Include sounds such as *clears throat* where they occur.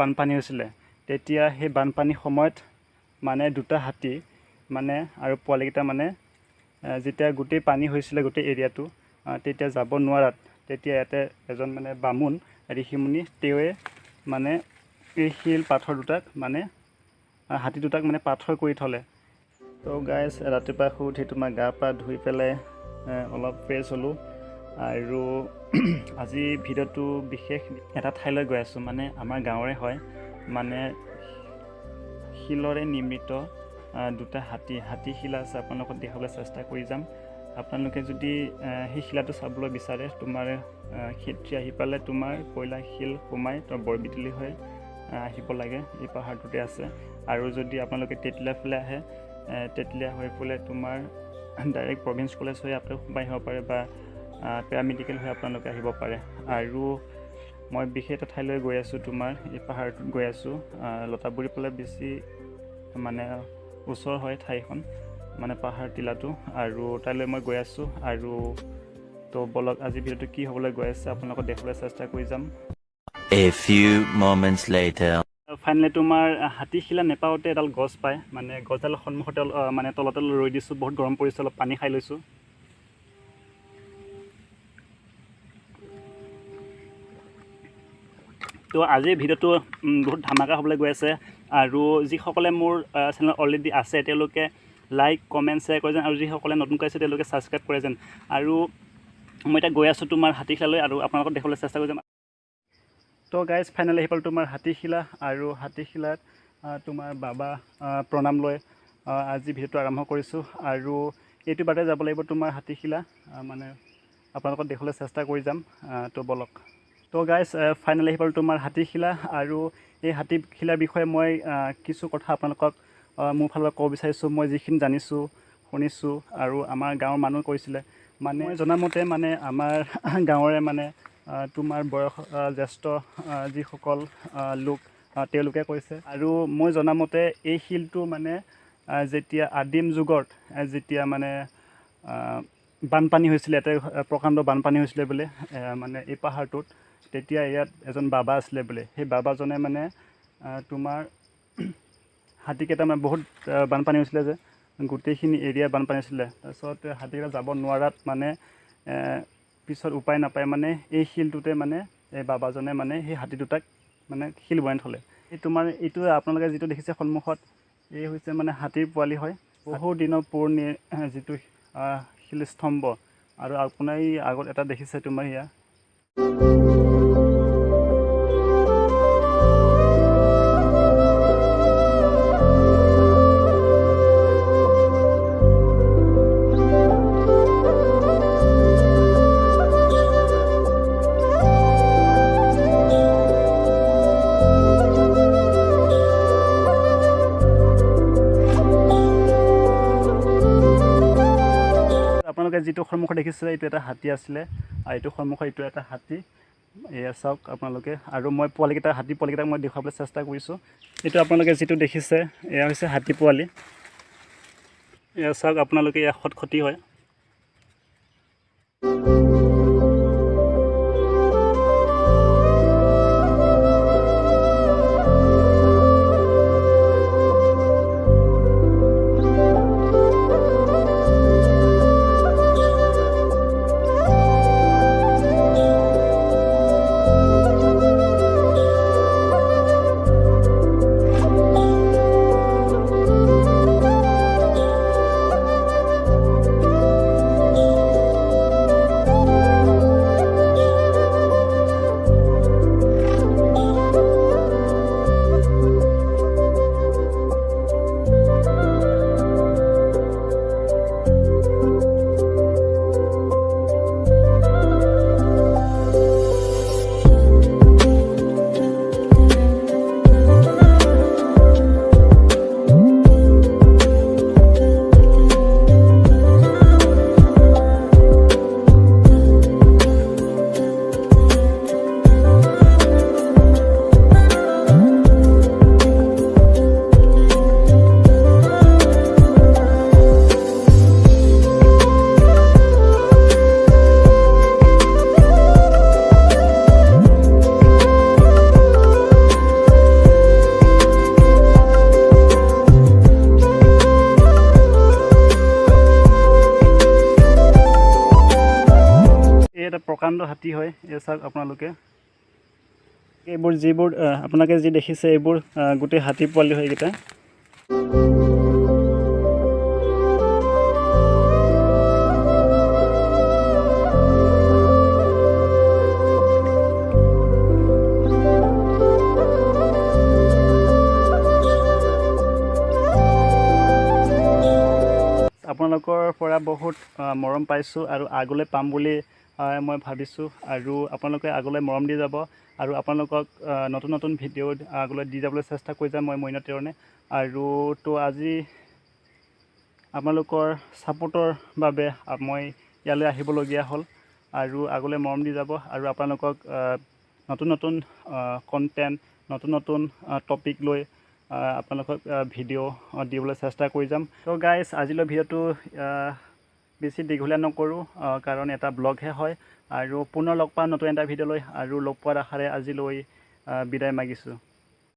বানপানী হৈছিলে। তেতিয়া সেই বানপানীৰ সময়ত মানে দুটা হাতী মানে আৰু পোৱালিকেইটা মানে যেতিয়া গোটেই পানী হৈছিলে গোটেই এৰিয়াটো তেতিয়া যাব নোৱাৰাত তেতিয়া ইয়াতে এজন মানে বামুণ ঋষিমুনি তেওঁৱে মানে এই শিল পাথৰ দুটাক মানে হাতী দুটাক মানে পাথৰ কৰি থ'লে। তো গাইজ ৰাতিপুৱা শুই উঠি তোমাৰ গা পা ধুই পেলাই অলপ ফ্ৰেছ হ'লোঁ। আৰু *clears throat* আজি ভিডিঅ'টো বিশেষ এটা ঠাইলৈ গৈ আছোঁ মানে আমাৰ গাঁৱৰে হয়। মানে শিলৰে নিৰ্মিত দুটা হাতী। হাতী শিলা আছে আপোনালোকক দেখাবলৈ চেষ্টা কৰি যাম। আপোনালোকে যদি সেই শিলাটো চাবলৈ বিচাৰে তোমাৰ ক্ষেত্ৰী আহি পালে তোমাৰ কয়লা শিল সোমাই তো বৰবিতলি হৈ আহ, আহিব লাগে এই পাহাৰটোতে আছে। আৰু যদি আপোনালোকে তেতলীয়া ফালে আহে তেতলীয়া হৈ পেলাই তোমাৰ ডাইৰেক্ট প্ৰভিন্স কলেজ হৈ আপোনালোক সোমাই আহিব পাৰে বা পেৰামেডিকেল হৈ আপোনালোকে আহিব পাৰে। আৰু মই বিশেষ এটা ঠাইলৈ গৈ আছোঁ তোমাৰ এই পাহাৰটোত গৈ আছোঁ। লতাগুৰি ফালে বেছি মানে ওচৰ হয় ঠাইখন মানে পাহাৰ টিলাটো। আৰু তালৈ মই গৈ আছোঁ। আৰু তো বলক আজি ভিডিঅ'টো কি হ'বলৈ গৈ আছে আপোনালোকক দেখাবলৈ চেষ্টা কৰি যাম. ফাইনেলি তোমাৰ হাতীশিলা নেপাওঁতে এডাল গছ পায়। মানে গছডালৰ সন্মুখতে মানে তলতে ৰৈ দিছোঁ। বহুত গৰম পৰিছে অলপ পানী খাই লৈছোঁ। তো আজিৰ ভিডিঅ'টো বহুত ধামাকা হ'বলৈ গৈ আছে। আৰু যিসকলে মোৰ চেনেল অলৰেডি আছে তেওঁলোকে লাইক কমেণ্ট শ্বেয়াৰ কৰে যেন আৰু যিসকলে নতুনকৈ আছে তেওঁলোকে ছাবস্ক্ৰাইব কৰে যেন। আৰু মই এতিয়া গৈ আছোঁ তোমাৰ হাতীশিলালৈ আৰু আপোনালোকক দেখাবলৈ চেষ্টা কৰি যাম তো গাইজ ফাইনেলি আহি পালোঁ তোমাৰ হাতীশিলা আৰু হাতীশিলাত তোমাৰ বাবা প্ৰণাম লৈ আজি ভিডিঅ'টো আৰম্ভ কৰিছোঁ। আৰু এইটো বাটে যাব লাগিব তোমাৰ হাতীশিলা। মানে আপোনালোকক দেখাবলৈ চেষ্টা কৰি যাম। তো বলক। তো গাইজ ফাইনেলি আহি পালোঁ তোমাৰ হাতীশিলা আৰু এই হাতীশিলাৰ বিষয়ে মই কিছু কথা আপোনালোকক মোৰ ফালৰ পৰা ক'ব বিচাৰিছোঁ মই যিখিনি জানিছোঁ শুনিছোঁ আৰু আমাৰ গাঁৱৰ মানুহ কৈছিলে। মানে জনামতে মানে আমাৰ *laughs* গাঁৱৰে মানে তোমাৰ বয়স জ্যেষ্ঠ যিসকল লোক তেওঁলোকে কৈছে। আৰু মই জনামতে এই শিলটো মানে যেতিয়া আদিম যুগত যেতিয়া মানে বানপানী হৈছিলে আহ, প্ৰকাণ্ড বানপানী হৈছিলে বোলে মানে এই পাহাৰটোত তেতিয়া ইয়াত এজন বাবা আছিলে বোলে। সেই বাবাজনে মানে তোমাৰ হাতীকেইটা মানে বহুত বানপানী হৈছিলে যে গোটেইখিনি এৰিয়া বানপানী হৈছিলে। তাৰপিছত হাতীকেইটা যাব নোৱাৰাত মানে পিছত উপায় নাপায় মানে এই শিলটোতে মানে এই বাবাজনে মানে সেই হাতী দুটাক মানে শিল বনাই থ'লে। এই তোমাৰ এইটো আপোনালোকে যিটো দেখিছে সন্মুখত এই হৈছে মানে হাতীৰ পোৱালি হয়। বহু দিনৰ পুৰণি যিটো শিলস্তম্ভ। আৰু আপোনাৰ আগত এটা দেখিছে তোমাৰ ইয়া আপোনালোকে যিটো সন্মুখত দেখিছে এইটো এটা হাতী আছিলে। আৰু এইটো সন্মুখত এইটো এটা হাতী। এয়া চাওক আপোনালোকে। আৰু মই পোৱালিকেইটা হাতী পোৱালিকেইটাক মই দেখুৱাবলৈ চেষ্টা কৰিছোঁ। এইটো আপোনালোকে যিটো দেখিছে এয়া হৈছে হাতী পোৱালি। এয়া চাওক আপোনালোকে এয়া খটখটি হয়। প্ৰকাণ্ড হাতী হয় এই চাওক আপোনালোকে। এইবোৰ যিবোৰ আপোনালোকে যি দেখিছে এইবোৰ গোটেই হাতী পোৱালি হয় এইকেইটা। আপোনালোকৰ পৰা বহুত মৰম পাইছোঁ আৰু আগলৈ পাম বুলি মই ভাবিছোঁ আৰু আপোনালোকে আগলৈ মৰম দি যাব আৰু আপোনালোকক নতুন নতুন ভিডিঅ' আগলৈ দি যাবলৈ চেষ্টা কৰি যাম মই মইনা তেৰণে। আৰু তো আজি আপোনালোকৰ ছাপোৰ্টৰ বাবে মই ইয়ালৈ আহিবলগীয়া হ'ল আৰু আগলৈ মৰম দি যাব আৰু আপোনালোকক নতুন নতুন কণ্টেণ্ট নতুন নতুন টপিক লৈ আপোনালোকক ভিডিঅ' দিবলৈ চেষ্টা কৰি যাম। ত' গাইজ আজিলৈ ভিডিঅ'টো বেছি দীঘলীয়া নকৰোঁ কাৰণ এটা ব্লগহে হয়। আৰু পুনৰ লগ পাম নতুন এটা ভিডিঅ'লৈ। আৰু লগ পোৱাৰ আশাৰে আজিলৈ বিদায় মাগিছোঁ।